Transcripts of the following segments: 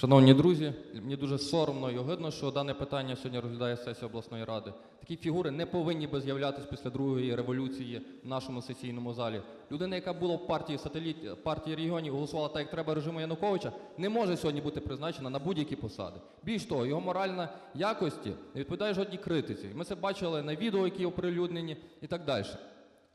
Шановні друзі, мені дуже соромно і огидно, що дане питання сьогодні розглядає сесія обласної ради. Такі фігури не повинні би з'являтися після другої революції в нашому сесійному залі. Людина, яка була в партії сателіт партії регіонів, голосувала так, як треба режиму Януковича, не може сьогодні бути призначена на будь-які посади. Більш того, його моральна якості не відповідає жодній критиці. Ми це бачили на відео, які оприлюднені, і так далі.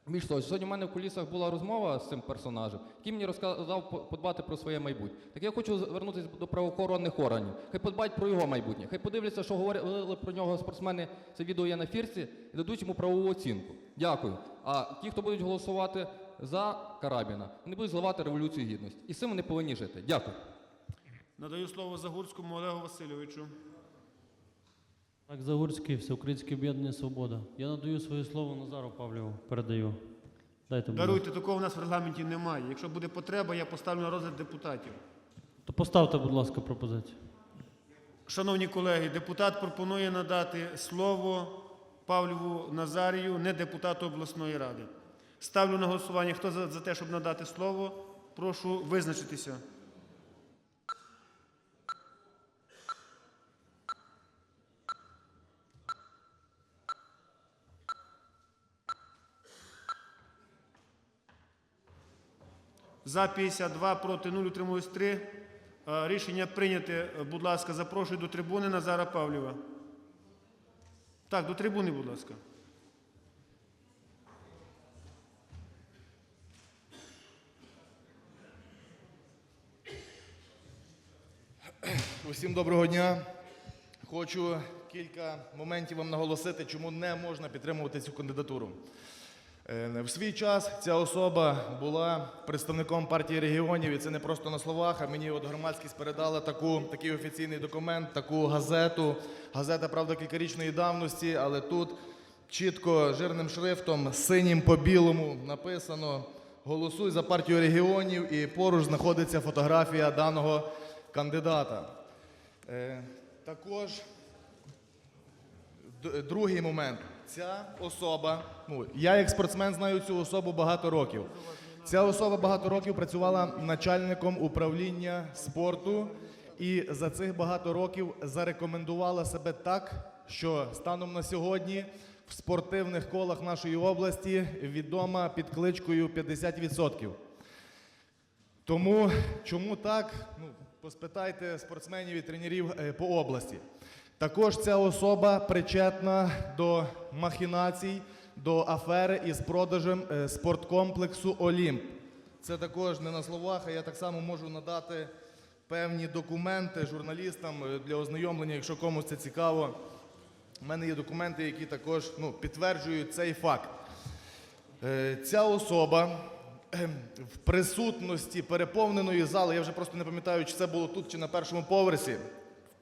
Більш того, сьогодні в мене в кулісах була розмова з цим персонажем, який мені розказав подбати про своє майбутнє. Так я хочу звернутися до правоохоронних органів. Хай подбають про його майбутнє. Хай подивляться, що говорили про нього спортсмени. Це відео є на фірці, і дадуть йому правову оцінку. Дякую. А ті, хто будуть голосувати за Карабіна, вони будуть зливати революцію гідності. І з цим вони повинні жити. Дякую. Надаю слово Загурському Олегу Васильовичу. Так, Загурський, Всеукраїнське об'єднання Свобода. Я надаю своє слово Назару Павліву. Передаю. Дайте будь ласка. Даруйте, такого в нас в регламенті немає. Якщо буде потреба, я поставлю на розгляд депутатів. То поставте, будь ласка, пропозицію. Шановні колеги, депутат пропонує надати слово Павліву Назарію, не депутату обласної ради. Ставлю на голосування. Хто за, за те, щоб надати слово? Прошу визначитися. За 52, проти 0, утрималось 3. Е, Рішення прийняте. Е, Будь ласка, запрошую до трибуни Назара Павлєва. Так, до трибуни, будь ласка. Усім доброго дня. Хочу кілька моментів вам наголосити, чому не можна підтримувати цю кандидатуру. Е, В свій час ця особа була представником партії регіонів, і це не просто на словах, а мені от громадськість передала таку, такий офіційний документ, таку газету. Газета, правда, кількарічної давності, але тут чітко жирним шрифтом, синім по білому написано Голосуй за партію регіонів і поруч знаходиться фотографія даного кандидата. Е, також Другий момент. Ця особа, ну я як спортсмен знаю цю особу багато років. Ця особа багато років працювала начальником управління спорту і за цих багато років зарекомендувала себе так, що станом на сьогодні в спортивних колах нашої області відома під кличкою 50%. Тому чому так? Ну, поспитайте спортсменів і тренерів е, по області. Також ця особа причетна до махінацій, до афери із продажем е, спорткомплексу Олімп. Це також не на словах, а я так само можу надати певні документи журналістам е, для ознайомлення, якщо комусь це цікаво. У мене є документи, які також ну, підтверджують цей факт. Е, Ця особа в присутності переповненої зали, я вже просто не пам'ятаю, чи це було тут, чи на першому поверсі,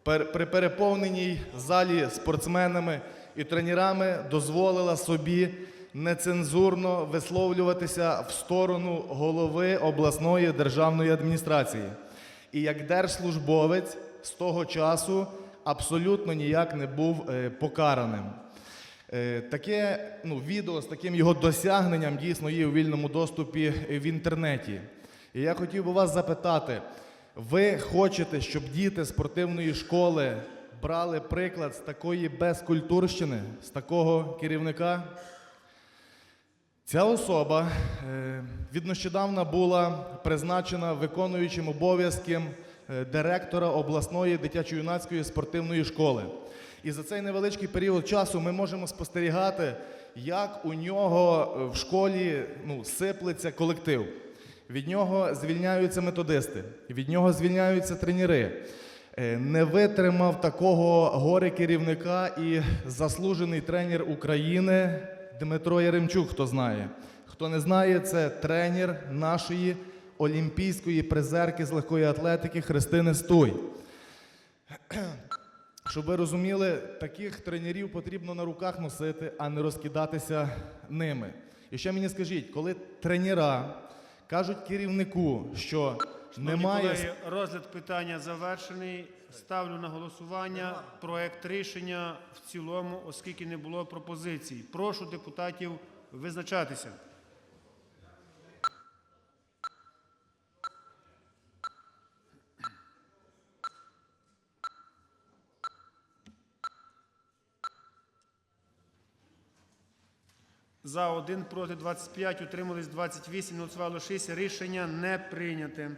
при переповненій залі спортсменами і тренерами дозволила собі нецензурно висловлюватися в сторону голови обласної державної адміністрації. І як держслужбовець з того часу абсолютно ніяк не був е, покараним. Е, Таке ну, відео з таким його досягненням дійсно є у вільному доступі в інтернеті. І я хотів би вас запитати: ви хочете, щоб діти спортивної школи брали приклад з такої безкультурщини, з такого керівника? Ця особа е, віднещодавна була призначена виконуючим обов'язки е, директора обласної дитячо-юнацької спортивної школи. І за цей невеличкий період часу ми можемо спостерігати, як у нього е, в школі ну, сиплеться колектив. Від нього звільняються методисти, від нього звільняються тренери. Е, Не витримав такого горе керівника і заслужений тренер України Дмитро Яремчук, хто знає. Хто не знає, це тренер нашої олімпійської призерки з легкої атлетики Христини Стуй. Щоб ви розуміли, таких тренерів потрібно на руках носити, а не розкидатися ними. І ще мені скажіть, коли тренера кажуть керівнику, що Шановні немає колеги, розгляд питання завершений. Ставлю на голосування проект рішення в цілому, оскільки не було пропозицій. Прошу депутатів визначатися. За 1, проти 25, утримались 28, не голосувало 6. Рішення не прийняте.